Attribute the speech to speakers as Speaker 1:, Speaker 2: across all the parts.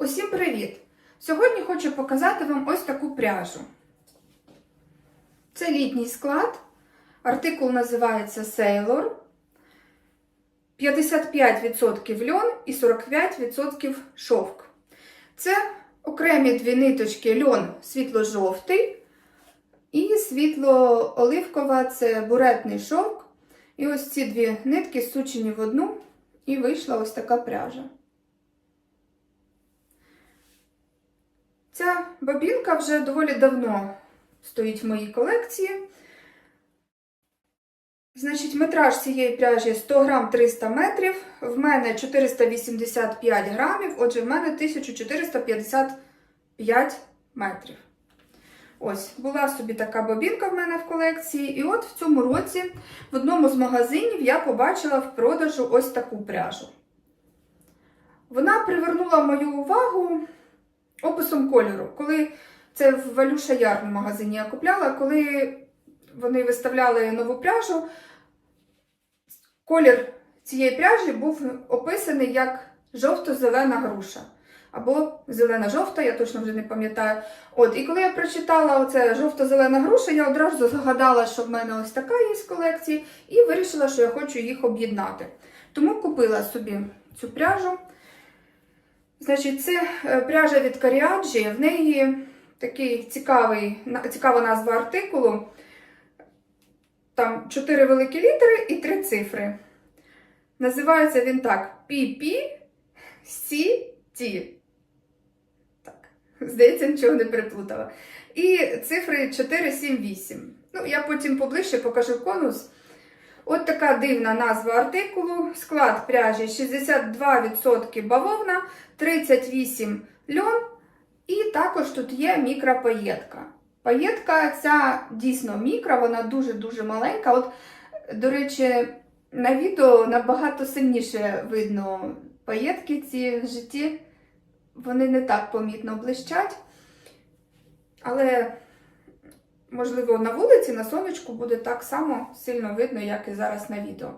Speaker 1: Усім привіт! Сьогодні хочу показати вам ось таку пряжу. Це літній склад. Артикул називається Sailor. 55% льон і 45% шовк. Це окремі дві ниточки льон світло-жовтий і світло-оливкова це буретний шовк. І ось ці дві нитки сучені в одну, і вийшла ось така пряжа. Ця бабінка вже доволі давно стоїть в моїй колекції. Значить, метраж цієї пряжі 100 грам 300 метрів. В мене 485 грамів, отже, в мене 1455 метрів. Ось, була собі така бобінка в мене в колекції. І от в цьому році в одному з магазинів я побачила в продажу ось таку пряжу. Вона привернула мою увагу описом кольору. Коли це в Валюша Ярну магазині я купляла, коли вони виставляли нову пряжу, колір цієї пряжі був описаний як жовто-зелена груша. Або зелена-жовта, я точно вже не пам'ятаю. От, і коли я прочитала оце жовто-зелена груша, я одразу згадала, що в мене ось така є з колекції, і вирішила, що я хочу їх об'єднати. Тому купила собі цю пряжу. Значить, це е, пряжа від Каріаджі, в неї такий цікавий, цікава назва артикулу. Там 4 великі літери і 3 цифри. Називається він так: PPCT. Так, здається, нічого не переплутала. І цифри 478. Ну, я потім поближче покажу конус. От така дивна назва артикулу. Склад пряжі 62% бавовна, 38% льон. І також тут є мікропаєтка. Паєтка ця дійсно мікро, вона дуже-дуже маленька. От, до речі, на відео набагато сильніше видно паєтки ці в житті. Вони не так помітно блищать. Але, можливо, на вулиці, на сонечку буде так само сильно видно, як і зараз на відео.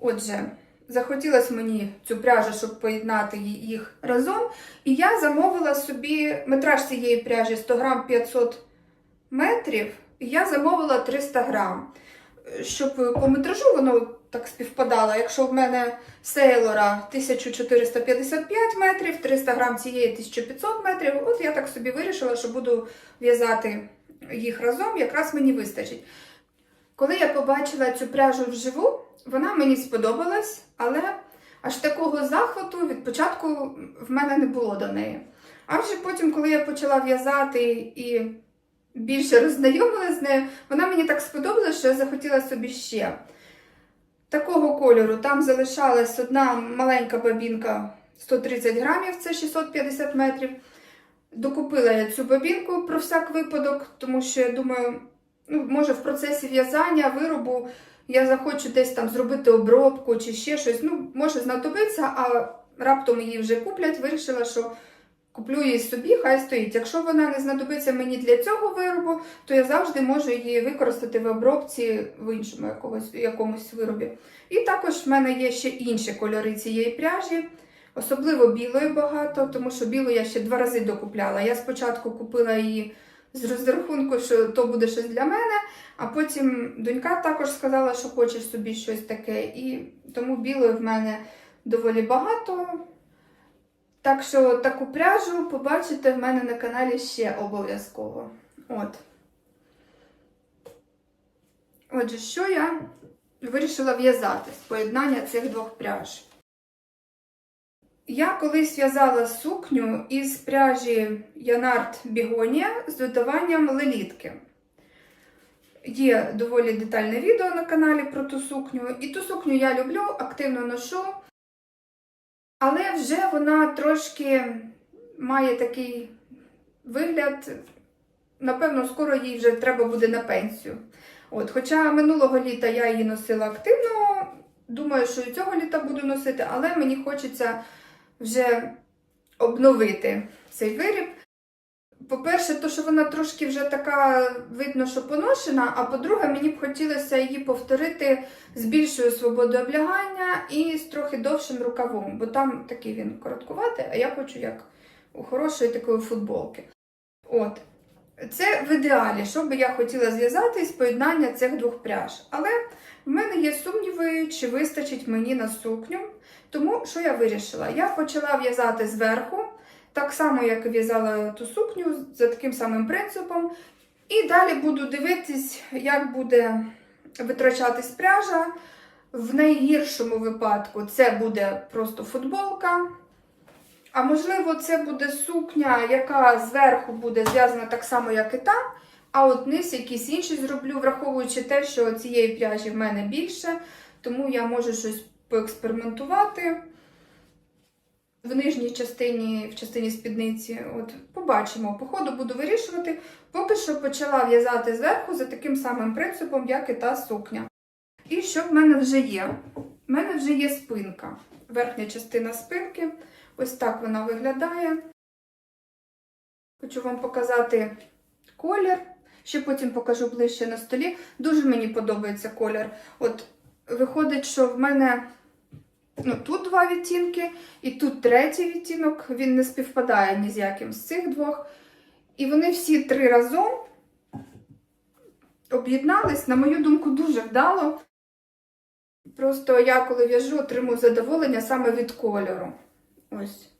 Speaker 1: Отже, захотілося мені цю пряжу, щоб поєднати їх разом. І я замовила собі метраж цієї пряжі 100 грам 500 метрів. І я замовила 300 грам. Щоб по метражу воно так співпадало. Якщо в мене сейлора 1455 метрів, 300 грам цієї 1500 метрів, от я так собі вирішила, що буду в'язати їх разом, якраз мені вистачить. Коли я побачила цю пряжу вживу, вона мені сподобалась, але аж такого захвату від початку в мене не було до неї. А вже потім, коли я почала в'язати і більше роззнайомилася з нею, вона мені так сподобалась, що я захотіла собі ще. Такого кольору там залишалась одна маленька бабінка 130 грамів, це 650 метрів. Докупила я цю бабінку про всяк випадок, тому що я думаю, ну, може в процесі в'язання, виробу я захочу десь там зробити обробку чи ще щось. Ну, може знадобиться, а раптом її вже куплять. Вирішила, що куплю її собі, хай стоїть. Якщо вона не знадобиться мені для цього виробу, то я завжди можу її використати в обробці в іншому якогось, якомусь виробі. І також в мене є ще інші кольори цієї пряжі. Особливо білої багато, тому що білу я ще два рази докупляла. Я спочатку купила її з розрахунку, що то буде щось для мене, а потім донька також сказала, що хоче собі щось таке, і тому білої в мене доволі багато. Так що таку пряжу побачите в мене на каналі ще обов'язково. От. Отже, що я вирішила в'язати з поєднання цих двох пряж. Я колись в'язала сукню із пряжі Янард Бігонія з додаванням лелітки. Є доволі детальне відео на каналі про ту сукню. І ту сукню я люблю, активно ношу. Але вже вона трошки має такий вигляд. Напевно, скоро їй вже треба буде на пенсію. От, хоча минулого літа я її носила активно, думаю, що і цього літа буду носити, але мені хочеться вже обновити цей виріб. По-перше, то, що вона трошки вже така, видно, що поношена, а по-друге, мені б хотілося її повторити з більшою свободою облягання і з трохи довшим рукавом, бо там такий він короткуватий, а я хочу як у хорошої такої футболки. От. Це в ідеалі, що би я хотіла зв'язати з поєднання цих двох пряж. Але в мене є сумніви, чи вистачить мені на сукню. Тому що я вирішила? Я почала в'язати зверху, так само, як в'язала ту сукню, за таким самим принципом. І далі буду дивитись, як буде витрачатись пряжа. В найгіршому випадку це буде просто футболка. А можливо, це буде сукня, яка зверху буде зв'язана так само, як і та. А от низ якийсь інший зроблю, враховуючи те, що цієї пряжі в мене більше, тому я можу щось поекспериментувати в нижній частині, в частині спідниці. От побачимо. По ходу буду вирішувати. Поки що почала в'язати зверху за таким самим принципом, як і та сукня. І що в мене вже є? У мене вже є спинка. Верхня частина спинки. Ось так вона виглядає. Хочу вам показати колір. Ще потім покажу ближче на столі. Дуже мені подобається колір. От виходить, що в мене ну, тут два відтінки, і тут третій відтінок. Він не співпадає ні з яким з цих двох. І вони всі три разом об'єднались, на мою думку, дуже вдало. Просто я, коли в'яжу, отримую задоволення саме від кольору. Ось.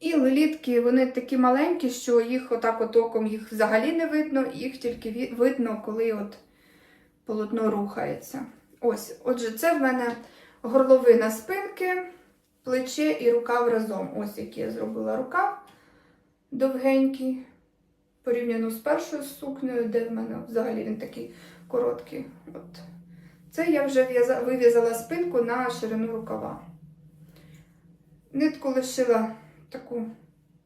Speaker 1: І лелітки, вони такі маленькі, що їх отак от оком їх взагалі не видно, їх тільки видно, коли от полотно рухається. Ось, отже, це в мене горловина спинки, плече і рукав разом. Ось який я зробила рукав довгенький, порівняно з першою сукнею, де в мене взагалі він такий короткий. От. Це я вже вив'язала спинку на ширину рукава. Нитку лишила таку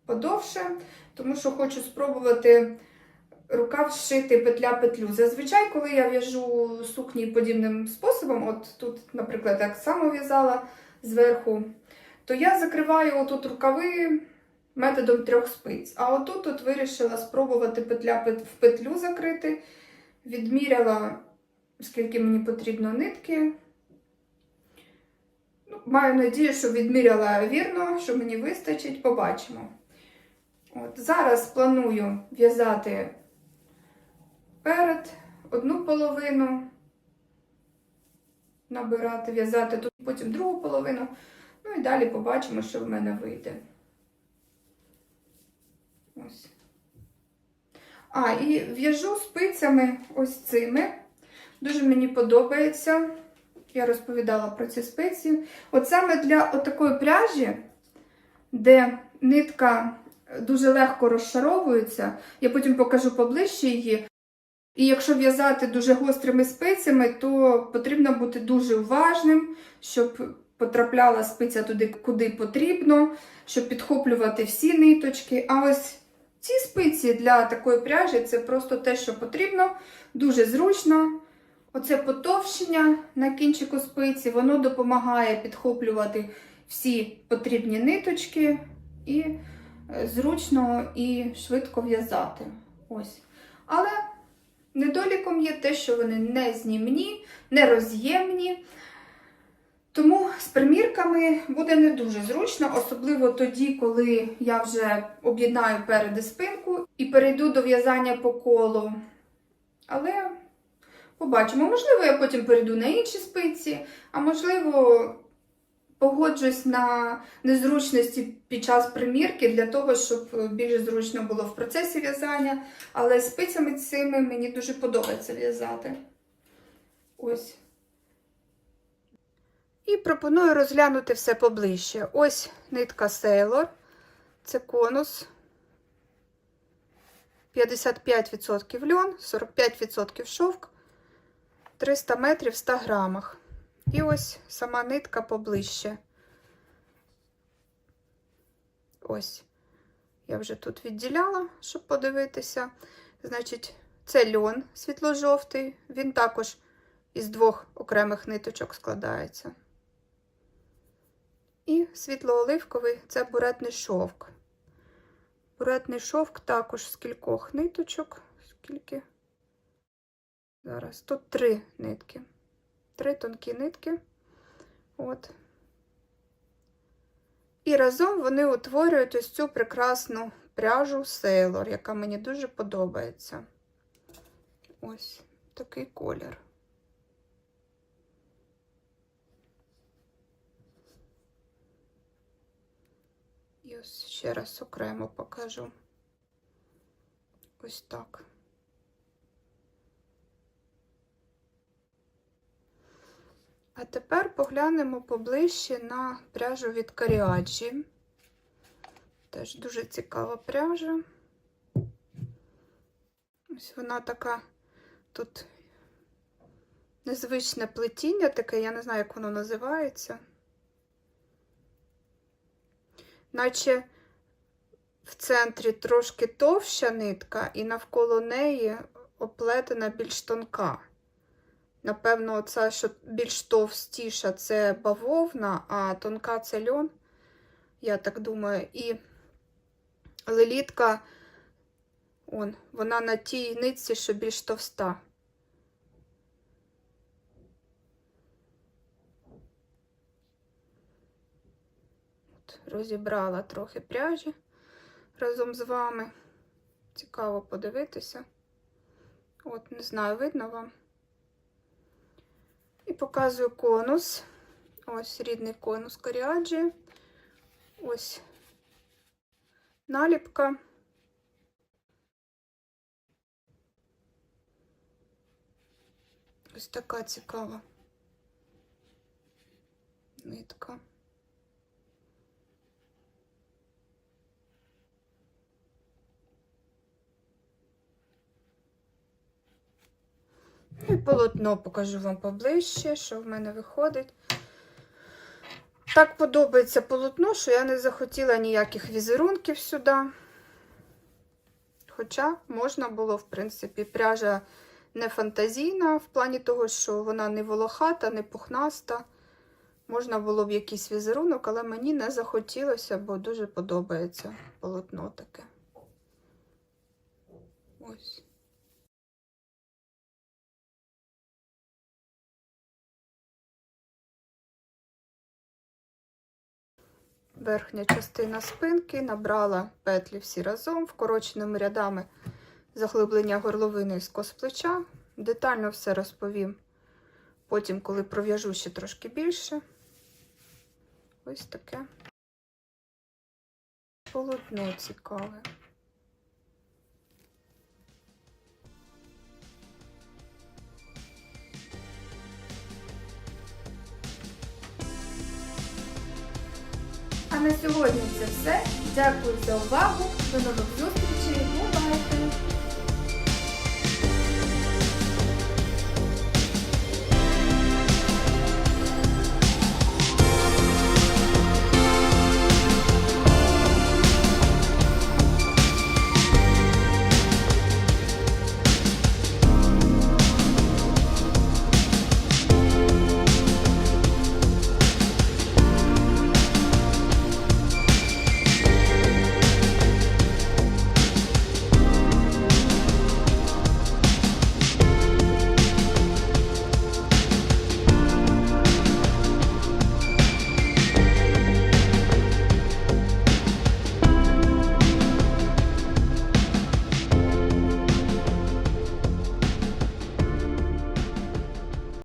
Speaker 1: подовше, тому що хочу спробувати рукав зшити петля петлю. Зазвичай, коли я в'яжу сукні подібним способом, от тут, наприклад, так само в'язала зверху, то я закриваю отут рукави методом трьох спиць. А отут от вирішила спробувати петля в петлю закрити, відміряла, скільки мені потрібно нитки. Маю надію, що відміряла вірно, що мені вистачить, побачимо. От, зараз планую в'язати перед одну половину, набирати, в'язати тут, потім другу половину. Ну і далі побачимо, що в мене вийде. Ось. А, і в'яжу спицями ось цими. Дуже мені подобається. Я розповідала про ці спиці. От саме для такої пряжі, де нитка дуже легко розшаровується, я потім покажу поближче її. І якщо в'язати дуже гострими спицями, то потрібно бути дуже уважним, щоб потрапляла спиця туди, куди потрібно, щоб підхоплювати всі ниточки. А ось ці спиці для такої пряжі це просто те, що потрібно, дуже зручно. Оце потовщення на кінчику спиці, воно допомагає підхоплювати всі потрібні ниточки і е, зручно і швидко в'язати. Ось. Але недоліком є те, що вони не знімні, не роз'ємні. Тому з примірками буде не дуже зручно, особливо тоді, коли я вже об'єднаю перед і спинку і перейду до в'язання по колу. Але побачимо, можливо, я потім перейду на інші спиці, а можливо, погоджусь на незручності під час примірки для того, щоб більш зручно було в процесі в'язання. Але спицями цими мені дуже подобається в'язати. Ось. І пропоную розглянути все поближче. Ось нитка Sailor, це конус. 55% льон, 45% шовк, 300 метрів в 100 грамах. І ось сама нитка поближче. Ось. Я вже тут відділяла, щоб подивитися. Значить, це льон світло-жовтий, він також із двох окремих ниточок складається. І світло-оливковий це буретний шовк. Буретний шовк також з кількох ниточок. Скільки? Зараз тут три нитки. Три тонкі нитки. От. І разом вони утворюють ось цю прекрасну пряжу Sailor, яка мені дуже подобається. Ось такий колір. І ось ще раз окремо покажу. Ось так. А тепер поглянемо поближче на пряжу від Каріаджі. Теж дуже цікава пряжа. Ось вона така тут незвичне плетіння таке, я не знаю, як воно називається. Наче в центрі трошки товща нитка, і навколо неї оплетена більш тонка. Напевно, оця, що більш товстіша, це бавовна, а тонка це льон, я так думаю. І лелітка, он, вона на тій нитці, що більш товста. От, розібрала трохи пряжі разом з вами. Цікаво подивитися. От, не знаю, видно вам. Показую конус. Ось рідний конус коріаджі. Ось наліпка. Ось така цікава нитка. І полотно покажу вам поближче, що в мене виходить. Так подобається полотно, що я не захотіла ніяких візерунків сюди. Хоча можна було, в принципі, пряжа не фантазійна, в плані того, що вона не волохата, не пухнаста. Можна було б якийсь візерунок, але мені не захотілося, бо дуже подобається полотно таке. Ось. Верхня частина спинки, набрала петлі всі разом, вкороченими рядами заглиблення горловини і скос плеча. Детально все розповім потім, коли пров'яжу ще трошки більше. Ось таке полотно цікаве. На сьогодні це все. Дякую за увагу. До нових зустрічей. Бувайте!